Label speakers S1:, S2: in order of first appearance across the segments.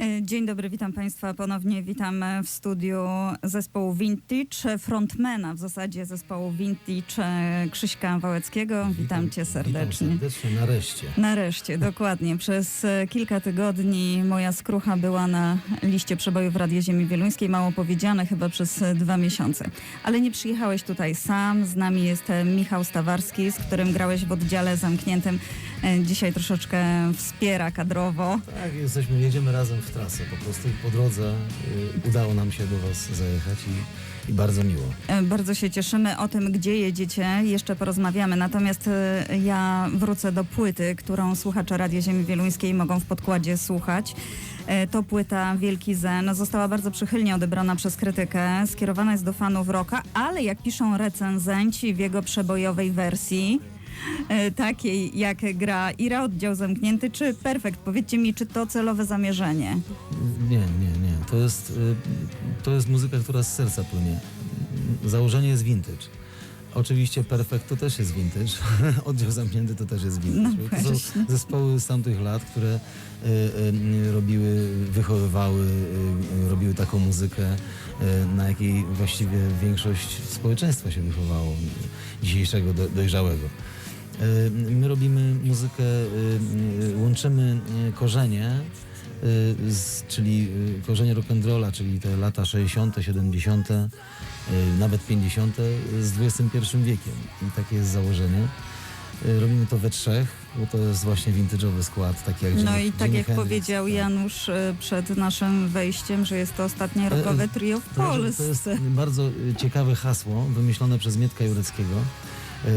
S1: E, Dzień dobry, witam Państwa ponownie. Witam e, w studiu zespołu Vintage, frontmana w zasadzie zespołu Vintage e, Krzyśka Wałeckiego. Witam Cię serdecznie.
S2: Witam serdecznie, nareszcie.
S1: Nareszcie, dokładnie. Przez e, kilka tygodni moja skrucha była na liście przebojów Radia Ziemi Wieluńskiej, mało powiedziane, chyba przez e, dwa miesiące. Ale nie przyjechałeś tutaj sam. Z nami jest e, Michał Stawarski, z którym grałeś w oddziale zamkniętym. E, Dzisiaj troszeczkę wspiera kadrowo.
S2: Tak, jesteśmy, jedziemy razem w trasę po prostu i po drodze y, udało nam się do Was zajechać i, i bardzo miło.
S1: E, Bardzo się cieszymy o tym, gdzie jedziecie. Jeszcze porozmawiamy. Natomiast e, ja wrócę do płyty, którą słuchacze Radia Ziemi Wieluńskiej mogą w podkładzie słuchać. To płyta Wielki Zen. Została bardzo przychylnie odebrana przez krytykę. Skierowana jest do fanów rocka, ale jak piszą recenzenci w jego przebojowej wersji, takiej jak gra Ira, oddział zamknięty, czy Perfekt. Powiedzcie mi, czy to celowe zamierzenie?
S2: Nie, nie, nie. To jest, y, to jest muzyka, która z serca płynie. Założenie jest vintage. Oczywiście Perfect to też jest vintage. Oddział zamknięty to też jest vintage.
S1: No
S2: to są zespoły z tamtych lat, które y, y, robiły, wychowywały, y, robiły taką muzykę, na jakiej właściwie większość społeczeństwa się wychowało, dzisiejszego, do, dojrzałego. Y, My robimy muzykę, y, y, łączymy korzenie, czyli korzenie rock'n'rolla, czyli te lata 60., 70., y, nawet 50. z XXI wiekiem. I takie jest założenie. Robimy to we trzech, bo to jest właśnie vintage'owy skład, taki jak
S1: No i tak
S2: Jimi
S1: jak
S2: Hendrix,
S1: powiedział
S2: tak.
S1: Janusz e, przed naszym wejściem, że jest to ostatnie rockowe trio w
S2: że To jest
S1: Polsce.
S2: bardzo ciekawe hasło wymyślone przez Mietka Jureckiego. Y,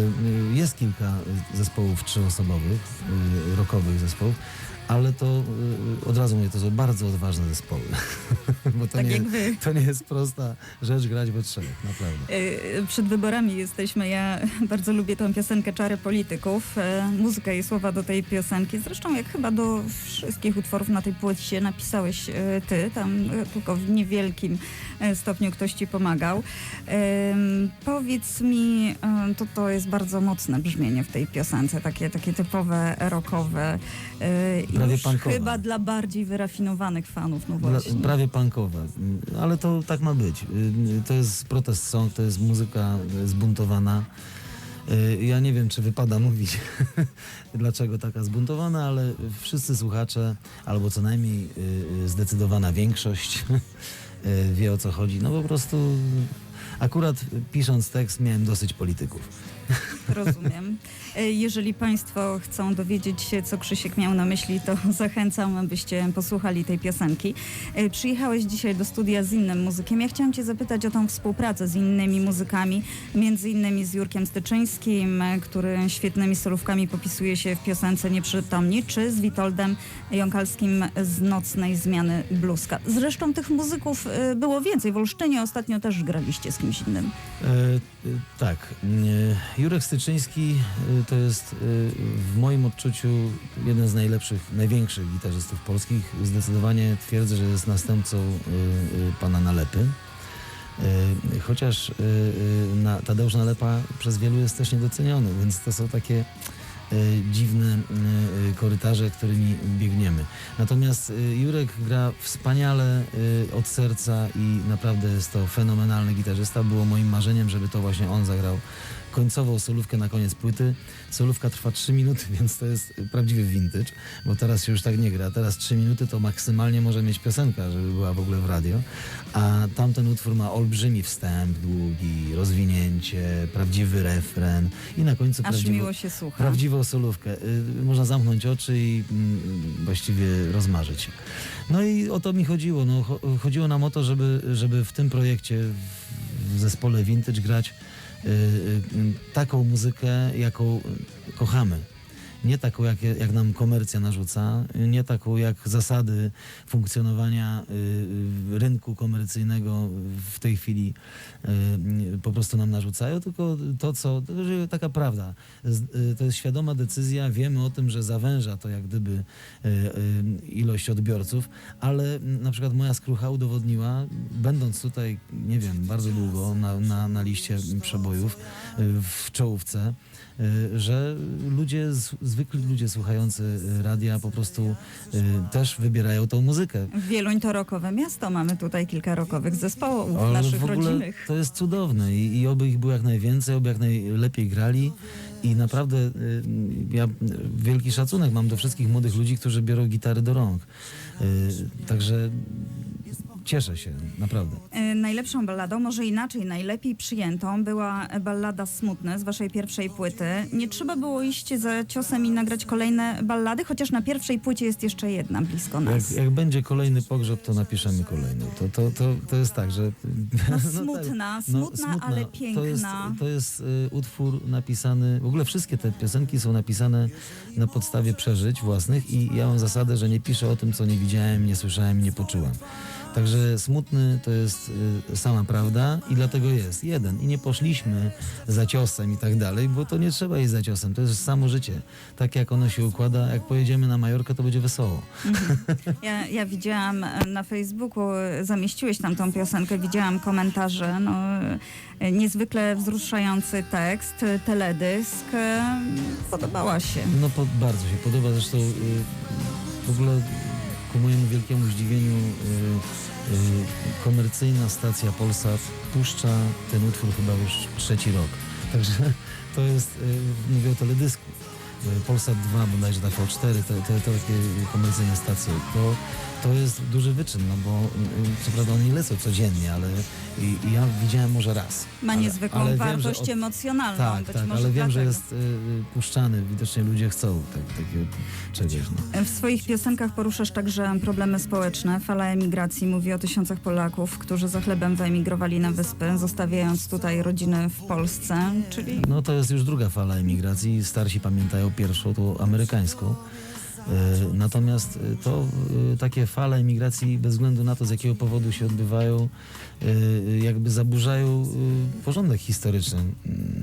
S2: y, Jest kilka zespołów trzyosobowych, y, rockowych zespołów, ale to y, od razu mówię, to są bardzo odważne zespoły. Bo to,
S1: Tak
S2: nie,
S1: jak wy.
S2: to nie jest prosta rzecz grać we trzech, naprawdę.
S1: E, Przed wyborami jesteśmy. Ja bardzo lubię tę piosenkę Czary Polityków. E, Muzyka i słowa do tej piosenki. Zresztą jak chyba do wszystkich utworów na tej płycie napisałeś ty. Tam tylko w niewielkim stopniu ktoś ci pomagał. Powiedz mi, to, to jest bardzo mocne brzmienie w tej piosence. Takie, takie typowe rockowe.
S2: Prawie
S1: już
S2: punkowe.
S1: chyba dla bardziej wyrafinowanych fanów. No
S2: Dla,
S1: właśnie.
S2: prawie punkowe, Mm, ale to tak ma być. Y, To jest protest song, to jest muzyka zbuntowana. Y, Ja nie wiem, czy wypada mówić, dlaczego taka zbuntowana, ale wszyscy słuchacze, albo co najmniej y, zdecydowana większość wie o co chodzi. No po prostu akurat pisząc tekst miałem dosyć polityków.
S1: Rozumiem. E, Jeżeli Państwo chcą dowiedzieć się, co Krzysiek miał na myśli, to zachęcam, abyście posłuchali tej piosenki. E, Przyjechałeś dzisiaj do studia z innym muzykiem. Ja chciałam Cię zapytać o tą współpracę z innymi muzykami, między innymi z Jurkiem Styczyńskim, e, który świetnymi solówkami popisuje się w piosence Nieprzytomni, czy z Witoldem Jąkalskim z Nocnej Zmiany Bluska. Zresztą tych muzyków było więcej. W Olsztynie ostatnio też graliście z kimś innym.
S2: E, e, tak. E, Jurek Styczyński e, to jest w moim odczuciu jeden z najlepszych, największych gitarzystów polskich. Zdecydowanie twierdzę, że jest następcą pana Nalepy. Chociaż Tadeusz Nalepa przez wielu jest też niedoceniony, więc to są takie dziwne e, e, korytarze, którymi biegniemy. Natomiast e, Jurek gra wspaniale e, od serca i naprawdę jest to fenomenalny gitarzysta. Było moim marzeniem, żeby to właśnie on zagrał końcową solówkę na koniec płyty. Solówka trwa 3 minuty, więc to jest prawdziwy vintage, bo teraz się już tak nie gra. Teraz 3 minuty to maksymalnie może mieć piosenka, żeby była w ogóle w radio. A tamten utwór ma olbrzymi wstęp, długi, rozwinięcie, prawdziwy refren i na końcu
S1: Aż
S2: prawdziwą,
S1: miło się słucha.
S2: prawdziwą solówkę. Y, Można zamknąć oczy i mm, właściwie rozmarzyć się. No i o to mi chodziło. No, cho- chodziło nam o to, żeby, żeby w tym projekcie, w- zespole Vintage grać taką muzykę, jaką kochamy. Nie taką, jak, jak nam komercja narzuca, nie taką, jak zasady funkcjonowania y, y, rynku komercyjnego w tej chwili y, po prostu nam narzucają, tylko to, co, taka prawda. To jest świadoma decyzja, wiemy o tym, że zawęża to jak gdyby ilość odbiorców, ale na przykład moja skrucha udowodniła, będąc tutaj, nie wiem, bardzo długo na, na, na liście przebojów w czołówce, że ludzie zwykli ludzie słuchający y, radia po prostu y, też wybierają tą muzykę.
S1: Wieluń to rokowe miasto. Mamy tutaj kilka rokowych zespołów
S2: Ale
S1: naszych
S2: w ogóle
S1: rodzinnych.
S2: to jest cudowne i, i oby ich było jak najwięcej, oby jak najlepiej grali. I naprawdę y, ja wielki szacunek mam do wszystkich młodych ludzi, którzy biorą gitary do rąk. Y, także cieszę się, naprawdę.
S1: E, Najlepszą balladą, może inaczej, najlepiej przyjętą była ballada Smutne z waszej pierwszej płyty. Nie trzeba było iść za ciosem i nagrać kolejne ballady, chociaż na pierwszej płycie jest jeszcze jedna blisko nas.
S2: Jak, jak będzie kolejny pogrzeb, to napiszemy kolejny. To, to, to, to jest tak, że...
S1: No,
S2: tak,
S1: smutna,
S2: no,
S1: smutna, ale
S2: To jest,
S1: piękna.
S2: to jest y, utwór napisany, w ogóle wszystkie te piosenki są napisane na podstawie przeżyć własnych i ja mam zasadę, że nie piszę o tym, co nie widziałem, nie słyszałem, nie poczułem. Także smutny to jest y, sama prawda i dlatego jest jeden. I nie poszliśmy za ciosem i tak dalej, bo to nie trzeba iść za ciosem, to jest samo życie. Tak jak ono się układa, jak pojedziemy na Majorkę, to będzie wesoło.
S1: Ja, ja widziałam e, na Facebooku, e, zamieściłeś tam tą piosenkę, widziałam komentarze, no, e, niezwykle wzruszający tekst, teledysk. Podobała się.
S2: No po, bardzo się podoba, zresztą y, w ogóle ku mojemu wielkiemu zdziwieniu y, y, komercyjna stacja Polsat puszcza ten utwór chyba już trzeci rok. Także to jest, y, mówię o teledysku. Y, Polsat 2, bodajże na V4, te, te, te takie komercyjne stacje. To, to jest duży wyczyn, no bo y, co prawda oni lecą codziennie, ale i, i ja widziałem może raz.
S1: Ma
S2: Ale-
S1: niezwykłą
S2: ale wiem,
S1: wartość
S2: od-
S1: emocjonalną.
S2: tak, tak, ale wiem, że
S1: dlatego.
S2: jest y, puszczany. Widocznie ludzie chcą tak, takiego czegoś. No.
S1: W swoich piosenkach poruszasz także problemy społeczne. Fala emigracji mówi o tysiącach Polaków, którzy za chlebem wyemigrowali na wyspy, zostawiając tutaj rodziny w Polsce, czyli
S2: no to jest już druga fala emigracji. Starsi pamiętają pierwszą, tą amerykańską. Y, Natomiast y, to y, takie fale emigracji, bez względu na to, z jakiego powodu się odbywają, jakby zaburzają porządek historyczny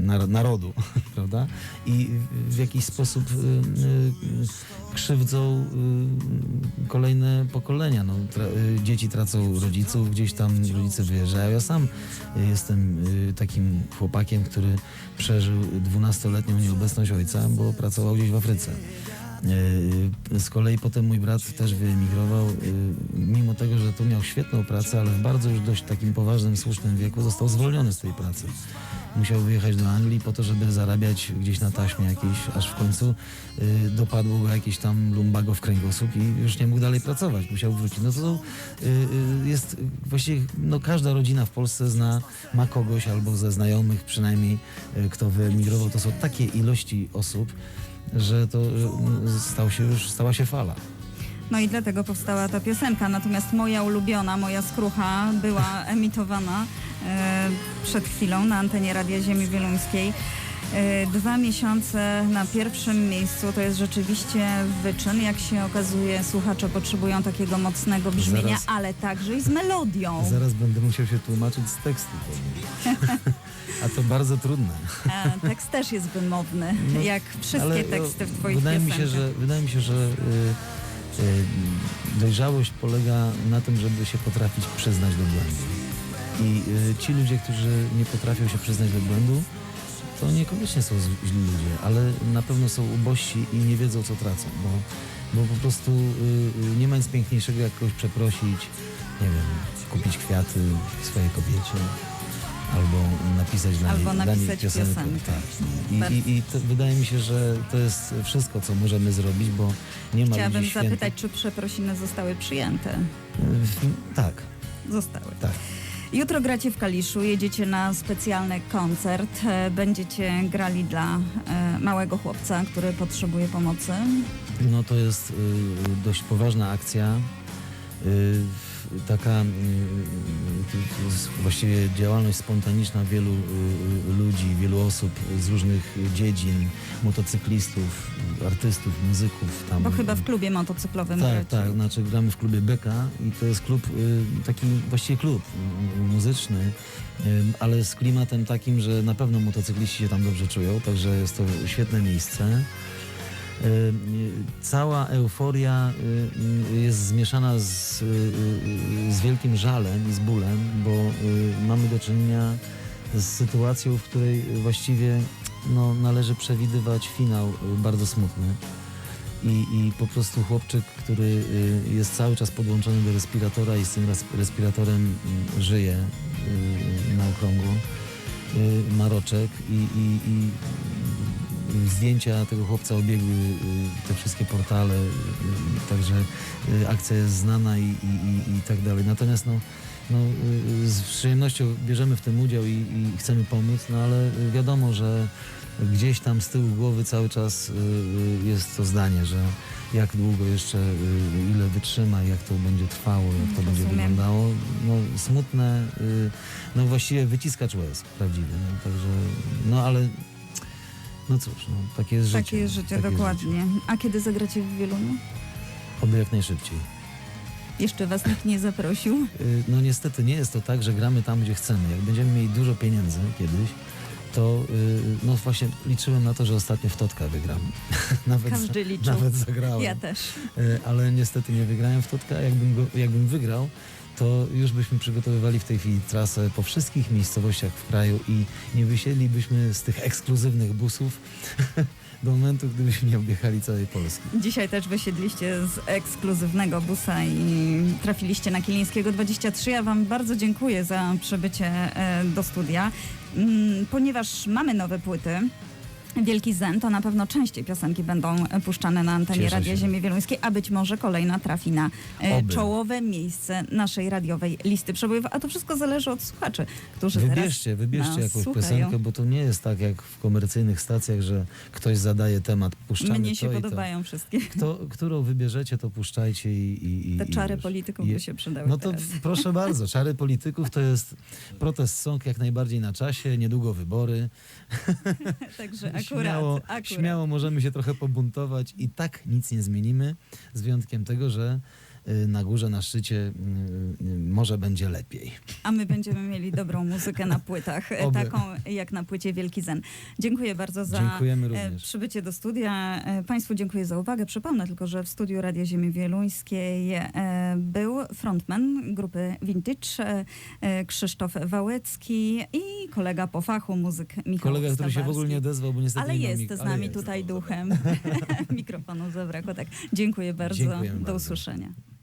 S2: nar- narodu, prawda? I w jakiś sposób krzywdzą kolejne pokolenia. No, tra- dzieci tracą rodziców, gdzieś tam rodzice wyjeżdżają. Ja sam jestem takim chłopakiem, który przeżył 12-letnią nieobecność ojca, bo pracował gdzieś w Afryce. Y, Z kolei potem mój brat też wyemigrował, y, mimo tego, że tu miał świetną pracę, ale w bardzo już dość takim poważnym, słusznym wieku został zwolniony z tej pracy. Musiał wyjechać do Anglii po to, żeby zarabiać gdzieś na taśmie jakiejś, aż w końcu dopadło go jakieś tam lumbago w kręgosłup i już nie mógł dalej pracować, musiał wrócić. No to jest właściwie, no każda rodzina w Polsce zna, ma kogoś albo ze znajomych przynajmniej, kto wyemigrował. To są takie ilości osób, że to y, stał się już, stała się fala.
S1: No i dlatego powstała ta piosenka. Natomiast moja ulubiona, moja skrucha była emitowana e, przed chwilą na antenie Radia Ziemi Wieluńskiej. E, dwa miesiące na pierwszym miejscu to jest rzeczywiście wyczyn. Jak się okazuje, słuchacze potrzebują takiego mocnego brzmienia,
S2: Zaraz.
S1: ale także i z melodią.
S2: Zaraz będę musiał się tłumaczyć z tekstu. A to bardzo trudne.
S1: E, tekst też jest wymowny,
S2: No,
S1: jak wszystkie
S2: no,
S1: teksty w twoich
S2: wydaje mi
S1: piosenkach.
S2: się, że Wydaje mi się, że y, dojrzałość polega na tym, żeby się potrafić przyznać do błędu. I ci ludzie, którzy nie potrafią się przyznać do błędu, to niekoniecznie są źli ludzie, ale na pewno są ubożsi i nie wiedzą, co tracą, bo, bo po prostu y, y, nie ma nic piękniejszego, jak kogoś przeprosić, nie wiem, kupić kwiaty swojej kobiecie, albo napisać dla
S1: Albo
S2: niej, dla niej
S1: napisać
S2: piosenkę.
S1: piosenkę.
S2: Tak.
S1: Bardzo.
S2: I, i, I to, wydaje mi się, że to jest wszystko, co możemy zrobić, bo nie ma
S1: Chciałabym
S2: ludzi świętych.
S1: zapytać, czy przeprosiny zostały przyjęte.
S2: Y, Tak,
S1: Zostały.
S2: tak.
S1: Jutro gracie w Kaliszu, jedziecie na specjalny koncert. E, Będziecie grali dla e, małego chłopca, który potrzebuje pomocy.
S2: No to jest y, dość poważna akcja. Y, taka y, to jest właściwie działalność spontaniczna wielu y, ludzi, wielu osób z różnych dziedzin, motocyklistów, artystów, muzyków. Tam.
S1: Bo chyba w klubie motocyklowym
S2: Tak,
S1: gracie.
S2: tak, znaczy gramy w klubie Beka i to jest klub, y, taki właściwie klub y, muzyczny, y, ale z klimatem takim, że na pewno motocykliści się tam dobrze czują, także jest to świetne miejsce. Y, y, Cała euforia y, jest zmieszana z, z wielkim żalem i z bólem, bo mamy do czynienia z sytuacją, w której właściwie no, należy przewidywać finał bardzo smutny. I, I po prostu chłopczyk, który jest cały czas podłączony do respiratora i z tym res- respiratorem żyje na okrągło, y, ma roczek i, i, i zdjęcia tego chłopca obiegły y, te wszystkie portale, y, także y, akcja jest znana i, i, i, tak dalej. Natomiast no, no, z przyjemnością bierzemy w tym udział i, i chcemy pomóc, no ale wiadomo, że gdzieś tam z tyłu głowy cały czas jest to zdanie, że jak długo jeszcze, ile wytrzyma, jak to będzie trwało, jak to będzie
S1: Rozumiem.
S2: wyglądało. No smutne, no właściwie wyciskacz łez prawdziwy. No, także, no ale no cóż, no, takie jest życie.
S1: Takie jest życie,
S2: Takie
S1: dokładnie. A kiedy zagracie w Wieluniu?
S2: Oby jak najszybciej.
S1: Jeszcze was nikt nie zaprosił.
S2: Y, No niestety nie jest to tak, że gramy tam, gdzie chcemy. Jak będziemy mieli dużo pieniędzy kiedyś, to y, no właśnie liczyłem na to, że ostatnio w Totka wygram. nawet,
S1: Każdy liczył.
S2: nawet zagrałem.
S1: Ja też.
S2: Y, Ale niestety nie wygrałem w Totka. Jakbym, go, jakbym wygrał, to już byśmy przygotowywali w tej chwili trasę po wszystkich miejscowościach w kraju i nie wysiedlibyśmy z tych ekskluzywnych busów do momentu, gdybyśmy nie objechali całej Polski.
S1: Dzisiaj też wysiedliście z ekskluzywnego busa i trafiliście na Kilińskiego 23. Ja Wam bardzo dziękuję za przybycie e, do studia. Mm, Ponieważ mamy nowe płyty, Wielki Zen, to na pewno częściej piosenki będą e, puszczane na antenie
S2: Cieszę
S1: Radia
S2: się.
S1: Ziemi Wieluńskiej, a być może kolejna trafi na e,
S2: Oby.
S1: czołowe miejsce naszej radiowej listy przebojów. A to wszystko zależy od słuchaczy, którzy
S2: Wybierzcie,
S1: teraz
S2: wybierzcie jakąś
S1: słuchają.
S2: piosenkę, bo to nie jest tak jak w komercyjnych stacjach, że ktoś zadaje temat, puszczamy
S1: Mnie
S2: to
S1: się
S2: i
S1: podobają wszystkie.
S2: to. Kto, którą wybierzecie, to puszczajcie i, i, i
S1: Te
S2: i
S1: czary
S2: już.
S1: polityków
S2: Je-
S1: by się przydały
S2: No to
S1: teraz.
S2: proszę bardzo, czary polityków to jest protest song jak najbardziej na czasie, niedługo wybory.
S1: Także akurat,
S2: śmiało,
S1: akurat.
S2: śmiało możemy się trochę pobuntować i tak nic nie zmienimy, z wyjątkiem tego, że na górze, na szczycie y, y, może będzie lepiej.
S1: A my będziemy mieli dobrą muzykę na płytach,
S2: Oby.
S1: taką jak na płycie Wielki Zen. Dziękuję bardzo za e, przybycie do studia. E, Państwu dziękuję za uwagę. Przypomnę tylko, że w studiu Radia Ziemi Wieluńskiej e, był frontman grupy Vintage Krzysztof Wałecki i kolega po fachu, muzyk Michał
S2: Kolega, który się w ogóle nie
S1: Stawarski.
S2: odezwał, bo niestety
S1: Ale
S2: nie
S1: jest z nami
S2: jest.
S1: tutaj duchem. Mikrofonu zabrakło, tak. Dziękuję bardzo.
S2: Dziękujemy
S1: Do
S2: bardzo.
S1: usłyszenia.